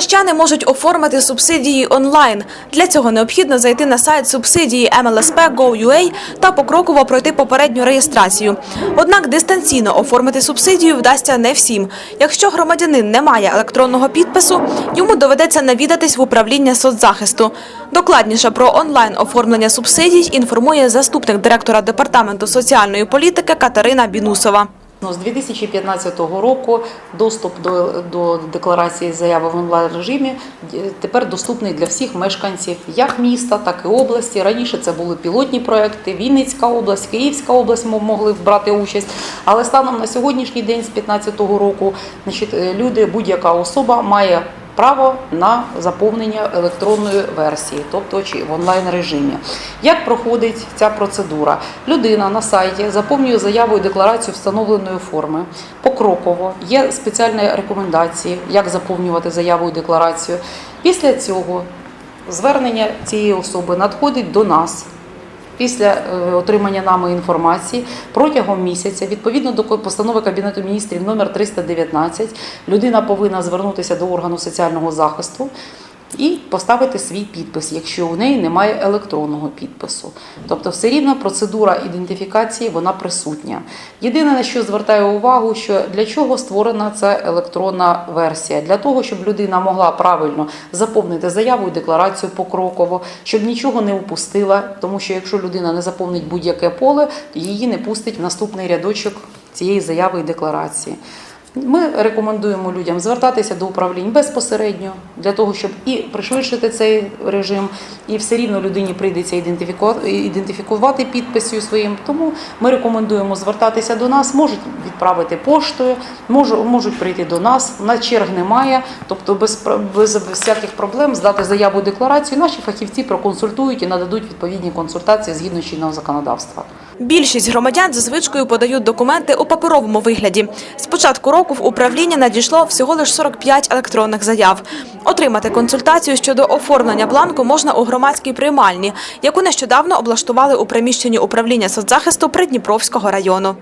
Смілещани можуть оформити субсидії онлайн. Для цього необхідно зайти на сайт субсидії MLSP.gov.ua та покроково пройти попередню реєстрацію. Однак дистанційно оформити субсидію вдасться не всім. Якщо громадянин не має електронного підпису, йому доведеться навідатись в управління соцзахисту. Докладніше про онлайн оформлення субсидій інформує заступник директора департаменту соціальної політики Катерина Бінусова. Ну, З 2015 року доступ до, до декларації заяви в онлайн режимі е, тепер доступний для всіх мешканців як міста, так і області. Раніше це були пілотні проекти. Вінницька область, Київська область мо- могли брати участь. Але станом на сьогоднішній день, з 2015 року, значить, е, люди, будь-яка особа має право на заповнення електронної версії, тобто чи в онлайн режимі. Як проходить ця процедура? Людина на сайті заповнює заяву і декларацію встановленої форми. Покроково є спеціальні рекомендації, як заповнювати заяву і декларацію. Після цього звернення цієї особи надходить до нас. Після е, отримання нами інформації протягом місяця, відповідно до постанови Кабінету міністрів номер 319, людина повинна звернутися до органу соціального захисту і поставити свій підпис, якщо у неї немає електронного підпису. Тобто, все рівно процедура ідентифікації вона присутня. Єдине на що звертаю увагу, що для чого створена ця електронна версія? Для того, щоб людина могла правильно заповнити заяву і декларацію покроково, щоб нічого не упустила, тому що якщо людина не заповнить будь-яке поле, її не пустить в наступний рядочок цієї заяви і декларації. Ми рекомендуємо людям звертатися до управлінь безпосередньо для того, щоб і пришвидшити цей режим, і все рівно людині прийдеться ідентифікувати підписю своїм. Тому ми рекомендуємо звертатися до нас, можуть відправити поштою, можу- можуть прийти до нас. У нас черг немає, тобто без, без всяких проблем здати заяву декларацію. Наші фахівці проконсультують і нададуть відповідні консультації згідно чинного законодавства. Більшість громадян за звичкою подають документи у паперовому вигляді. З початку року в управління надійшло всього лише 45 електронних заяв. Отримати консультацію щодо оформлення бланку можна у громадській приймальні, яку нещодавно облаштували у приміщенні управління соцзахисту Придніпровського району.